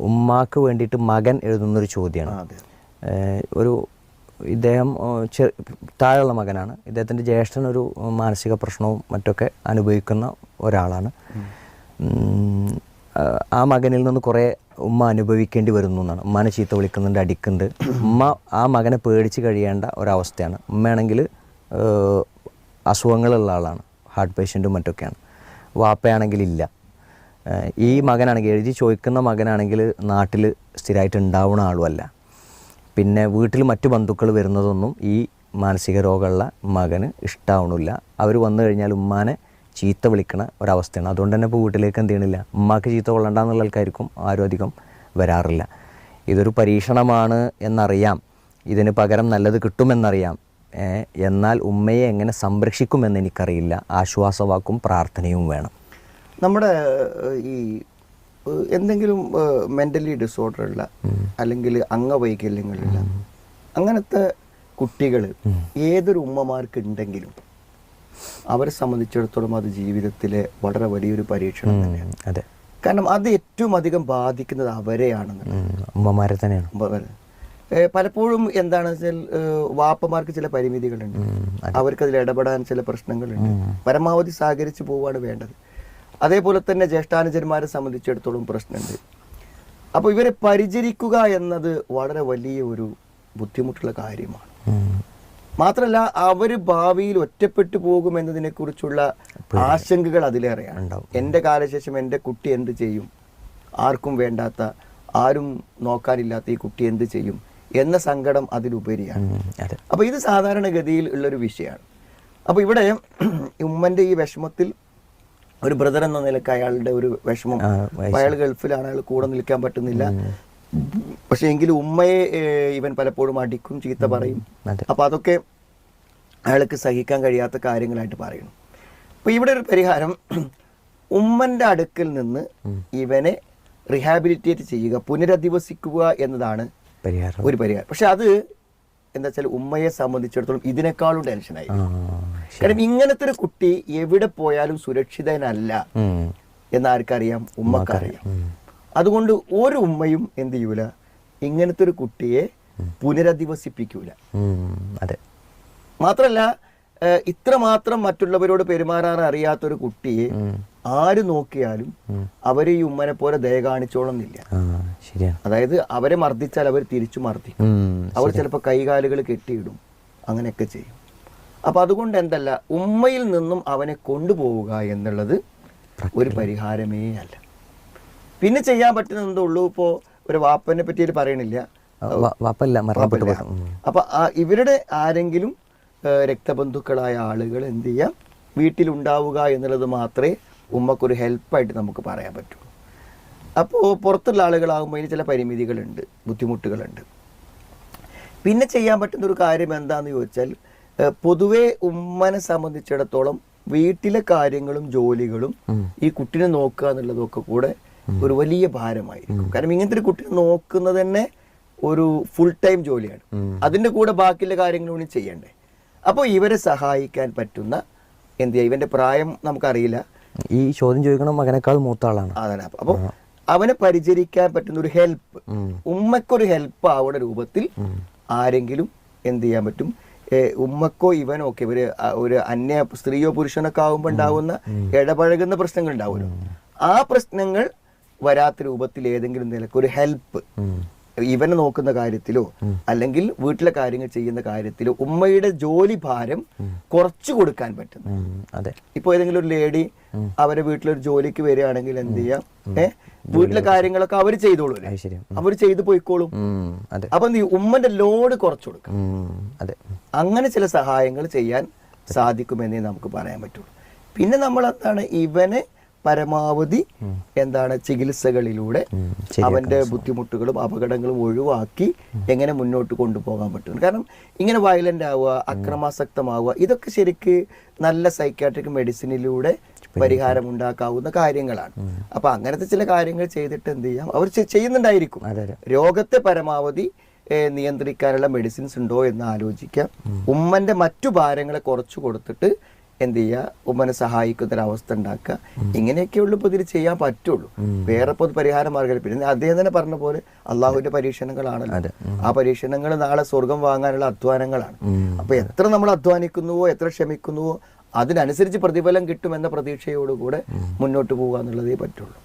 ഉമ്മാക്ക് വേണ്ടിയിട്ട് മകൻ എഴുതുന്നൊരു ചോദ്യമാണ് ഒരു ഇദ്ദേഹം താഴെയുള്ള മകനാണ്. ഇദ്ദേഹത്തിന്റെ ജ്യേഷ്ഠൻ ഒരു മാനസിക പ്രശ്നവും മറ്റൊക്കെ അനുഭവിക്കുന്ന ഒരാളാണ്. ആ മകനിൽ നിന്ന് കുറേ ഉമ്മ അനുഭവിക്കേണ്ടി വരുന്നു എന്നാണ്. ഉമ്മാനെ ചീത്ത വിളിക്കുന്നുണ്ട് അടിക്കുന്നുണ്ട്. ഉമ്മ ആ മകനെ പേടിച്ച് കഴിയേണ്ട ഒരവസ്ഥയാണ്. ഉമ്മയാണെങ്കിൽ അസുഖങ്ങളുള്ള ആളാണ്. ഹാർട്ട് പേഷ്യന്റും മറ്റൊക്കെയാണ്. വാപ്പയാണെങ്കിൽ ഇല്ല. ഈ മകനാണെങ്കിൽ എഴുതി ചോദിക്കുന്ന മകനാണെങ്കിൽ നാട്ടിൽ സ്ഥിരമായിട്ട് ഉണ്ടാവുന്ന ആളുമല്ല. പിന്നെ വീട്ടിൽ മറ്റു ബന്ധുക്കൾ വരുന്നതൊന്നും ഈ മാനസിക രോഗമുള്ള മകന് ഇഷ്ടാവണില്ല. അവർ വന്നു കഴിഞ്ഞാൽ ഉമ്മാനെ ചീത്ത വിളിക്കണ ഒരവസ്ഥയാണ്. അതുകൊണ്ട് തന്നെ ഇപ്പോൾ വീട്ടിലേക്ക് എന്ത് ചെയ്യണില്ല. ഉമ്മാക്ക് ചീത്ത കൊള്ളണ്ടെന്നുള്ള ആൾക്കാർക്കും ആരും അധികം വരാറില്ല. ഇതൊരു പരീക്ഷണമാണ് എന്നറിയാം. ഇതിന് പകരം നല്ലത് കിട്ടുമെന്നറിയാം. എന്നാൽ ഉമ്മയെ എങ്ങനെ സംരക്ഷിക്കുമെന്ന് എനിക്കറിയില്ല. ആശ്വാസവാക്കും പ്രാർത്ഥനയും വേണം. നമ്മുടെ ഈ എന്തെങ്കിലും മെന്റലി ഡിസോർഡർ ഉള്ള അല്ലെങ്കിൽ അംഗവൈകല്യങ്ങളുള്ള അങ്ങനത്തെ കുട്ടികൾ ഏതൊരു ഉമ്മമാർക്ക് ഉണ്ടെങ്കിലും അവരെ സംബന്ധിച്ചിടത്തോളം അത് ജീവിതത്തിലെ വളരെ വലിയൊരു പരീക്ഷണം തന്നെയാണ്. അതെ. കാരണം അത് ഏറ്റവും അധികം ബാധിക്കുന്നത് അവരെയാണെന്നുള്ളത്. ഉം, ഉമ്മമാരെ തന്നെയാണ്. പലപ്പോഴും എന്താണ് വെച്ചാൽ വാപ്പമാർക്ക് ചില പരിമിതികളുണ്ട്. അവർക്ക് അതിൽ ഇടപെടാൻ ചില പ്രശ്നങ്ങളുണ്ട്. പരമാവധി സഹകരിച്ചു പോവുകയാണ് വേണ്ടത്. അതേപോലെ തന്നെ ജ്യേഷ്ഠാനുജന്മാരെ സംബന്ധിച്ചിടത്തോളം പ്രശ്നമുണ്ട്. അപ്പോൾ ഇവരെ പരിചരിക്കുക എന്നത് വളരെ വലിയ ഒരു ബുദ്ധിമുട്ടുള്ള കാര്യമാണ്. മാത്രമല്ല അവർ ഭാവിയിൽ ഒറ്റപ്പെട്ടു പോകുമെന്നതിനെ കുറിച്ചുള്ള ആശങ്കകൾ അതിലേറെയാണ്. ഉണ്ടാവും. എന്റെ കാലശേഷം എന്റെ കുട്ടി എന്ത് ചെയ്യും? ആർക്കും വേണ്ടാത്ത ആരും നോക്കാനില്ലാത്ത ഈ കുട്ടി എന്ത് ചെയ്യും? എന്ന സങ്കടം അതിലുപരിയാണ്. അപ്പോൾ ഇത് സാധാരണഗതിയിൽ ഉള്ളൊരു വിഷയമാണ്. അപ്പോൾ ഇവിടെ ഉമ്മന്റെ ഈ വിഷമത്തിൽ ഒരു ബ്രദർ എന്ന നിലയ്ക്ക് അയാളുടെ ഒരു വിഷമം. അയാൾ ഗൾഫിലാണ് അയാൾ കൂടെ നിൽക്കാൻ പറ്റുന്നില്ല. പക്ഷെ എങ്കിലും ഉമ്മയെ ഇവൻ പലപ്പോഴും അടിക്കും ചീത്ത പറയും. അപ്പൊ അതൊക്കെ അയാൾക്ക് സഹിക്കാൻ കഴിയാത്ത കാര്യങ്ങളായിട്ട് പറയുന്നു. അപ്പൊ ഇവിടെ ഒരു പരിഹാരം. ഉമ്മന്റെ അടുക്കിൽ നിന്ന് ഇവനെ റിഹാബിലിറ്റേറ്റ് ചെയ്യുക പുനരധിവസിക്കുക എന്നതാണ് ഒരു പരിഹാരം. പക്ഷെ അത് എന്താ വെച്ചാൽ ഉമ്മയെ സംബന്ധിച്ചിടത്തോളം ഇതിനേക്കാളും ടെൻഷനായി. കാരണം ഇങ്ങനത്തെ ഒരു കുട്ടി എവിടെ പോയാലും സുരക്ഷിതനല്ല ഉം. എന്ന് ആർക്കറിയാം ഉമ്മക്കറിയാം അതുകൊണ്ട് ഒരു ഉമ്മയും എന്ത് ചെയ്യൂല? ഇങ്ങനത്തെ ഒരു കുട്ടിയെ പുനരധിവസിപ്പിക്കൂല. അതെ. മാത്രല്ല ഇത്ര ഇത്രമാത്രം മറ്റുള്ളവരോട് പെരുമാറാൻ അറിയാത്തൊരു കുട്ടിയെ ആര് നോക്കിയാലും അവരെ ഈ ഉമ്മനെ പോലെ ദയ കാണിച്ചോളം എന്നില്ല ആ ശരിയാണ് അതായത് അവരെ മർദ്ദിച്ചാൽ അവർ തിരിച്ചു മർദ്ദിക്കും. അവർ ചിലപ്പോൾ കൈകാലുകൾ കെട്ടിയിടും. അങ്ങനെയൊക്കെ ചെയ്യും. അപ്പം അതുകൊണ്ട് എന്തല്ല ഉമ്മയിൽ നിന്നും അവനെ കൊണ്ടുപോവുക എന്നുള്ളത് ഒരു പരിഹാരമേ അല്ല. പിന്നെ ചെയ്യാൻ പറ്റുന്ന എന്തേ ഉള്ളൂ ഇപ്പോൾ ഒരു വാപ്പനെ പറ്റി പറയണില്ല. അപ്പൊ ആ- ഇവരുടെ ആരെങ്കിലും രക്തബന്ധുക്കളായ ആളുകൾ എന്ത് ചെയ്യാം? വീട്ടിലുണ്ടാവുക എന്നുള്ളത് മാത്രമേ ഉമ്മക്കൊരു ഹെൽപ്പായിട്ട് നമുക്ക് പറയാൻ പറ്റുള്ളൂ അപ്പോൾ പുറത്തുള്ള ആളുകളാകുമ്പോൾ അതിന് ചില പരിമിതികളുണ്ട് ബുദ്ധിമുട്ടുകളുണ്ട്. പിന്നെ ചെയ്യാൻ പറ്റുന്ന ഒരു കാര്യം എന്താണെന്ന് ചോദിച്ചാൽ പൊതുവെ ഉമ്മനെ സംബന്ധിച്ചിടത്തോളം വീട്ടിലെ കാര്യങ്ങളും ജോലികളും ഈ കുട്ടിനെ നോക്കുക എന്നുള്ളതൊക്കെ കൂടെ ഒരു വലിയ ഭാരമായിരിക്കും. കാരണം ഇങ്ങനത്തെ ഒരു കുട്ടിനെ നോക്കുന്നത് തന്നെ ഒരു ഫുൾ ടൈം ജോലിയാണ്. അതിന്റെ കൂടെ ബാക്കിയുള്ള കാര്യങ്ങളും കൂടി ചെയ്യണ്ടേ? അപ്പോൾ ഇവരെ സഹായിക്കാൻ പറ്റുന്ന എന്ത് ഇവന്റെ പ്രായം നമുക്കറിയില്ല. ഈ ചോദ്യം ചോദിക്കണം മകനേക്കാൾ മൂത്ത ആളാണ്. അതെ അപ്പോൾ അവനെ പരിചരിക്കാൻ പറ്റുന്ന ഒരു ഹെൽപ്പ്. ഉമ്മക്കൊരു ഹെൽപ്പ് ആവുന്ന രൂപത്തിൽ ആരെങ്കിലും എന്ത് ചെയ്യാൻ പറ്റും? ഉമ്മക്കോ ഇവനോ ഒക്കെ ഇവർ ഒരു അന്യ സ്ത്രീയോ പുരുഷനൊക്കെ ആകുമ്പോൾ ഉണ്ടാവുന്ന ഇടപഴകുന്ന പ്രശ്നങ്ങൾ ഉണ്ടാവുമല്ലോ. ആ പ്രശ്നങ്ങൾ വരാത്ത രൂപത്തിൽ ഏതെങ്കിലും നിലയ്ക്ക് ഒരു ഹെൽപ്പ്. ഇവനെ നോക്കുന്ന കാര്യത്തിലോ അല്ലെങ്കിൽ വീട്ടിലെ കാര്യങ്ങൾ ചെയ്യുന്ന കാര്യത്തിലോ ഉമ്മയുടെ ജോലി ഭാരം കുറച്ചു കൊടുക്കാൻ പറ്റുന്നു. അതെ. ഇപ്പൊ ഏതെങ്കിലും ഒരു ലേഡി അവരെ വീട്ടിലൊരു ജോലിക്ക് വരികയാണെങ്കിൽ എന്ത് ചെയ്യാം? ഏഹ് വീട്ടിലെ കാര്യങ്ങളൊക്കെ അവർ ചെയ്തോളൂ അവർ ചെയ്തു പോയിക്കോളും. അപ്പൊ നീ ഉമ്മന്റെ ലോഡ് കുറച്ചു കൊടുക്കാം. അതെ. അങ്ങനെ ചില സഹായങ്ങൾ ചെയ്യാൻ സാധിക്കുമെന്നേ നമുക്ക് പറയാൻ പറ്റുള്ളൂ. പിന്നെ നമ്മൾ എന്താണ് ഇവനെ പരമാവധി എന്താണ് ചികിത്സകളിലൂടെ അവന്റെ ബുദ്ധിമുട്ടുകളും അപകടങ്ങളും ഒഴിവാക്കി എങ്ങനെ മുന്നോട്ട് കൊണ്ടുപോകാൻ പറ്റും. കാരണം ഇങ്ങനെ വയലന്റ് ആവുക അക്രമാസക്തമാവുക ഇതൊക്കെ ശരിക്ക് നല്ല സൈക്കാട്രിക് മെഡിസിനിലൂടെ പരിഹാരം ഉണ്ടാക്കാവുന്ന കാര്യങ്ങളാണ്. അപ്പൊ അങ്ങനത്തെ ചില കാര്യങ്ങൾ ചെയ്തിട്ട് എന്ത് ചെയ്യാം? അവർ ചെയ്യുന്നുണ്ടായിരിക്കും. രോഗത്തെ പരമാവധി നിയന്ത്രിക്കാനുള്ള മെഡിസിൻസ് ഉണ്ടോ എന്ന് ആലോചിക്കാം. ഉമ്മന്റെ മറ്റു ഭാരങ്ങളെ കുറച്ചു കൊടുത്തിട്ട് എന്ത് ചെയ്യുക ഉമ്മനെ സഹായിക്കുന്ന ഒരു അവസ്ഥ ഉണ്ടാക്കുക ഇങ്ങനെയൊക്കെ ഉള്ളൂ ഇപ്പോൾ ഇതിൽ ചെയ്യാൻ പറ്റുള്ളൂ. വേറെ ഇപ്പോൾ പരിഹാര മാർഗം പിന്നെ അദ്ദേഹം തന്നെ പറഞ്ഞ പോലെ അള്ളാഹുവിന്റെ പരീക്ഷണങ്ങളാണ് ആ പരീക്ഷണങ്ങൾ നാളെ സ്വർഗം വാങ്ങാനുള്ള അധ്വാനങ്ങളാണ്. അപ്പൊ എത്ര നമ്മൾ അധ്വാനിക്കുന്നുവോ എത്ര ക്ഷമിക്കുന്നുവോ അതിനനുസരിച്ച് പ്രതിഫലം കിട്ടുമെന്ന പ്രതീക്ഷയോടുകൂടെ മുന്നോട്ട് പോകുക എന്നുള്ളതേ പറ്റുള്ളൂ.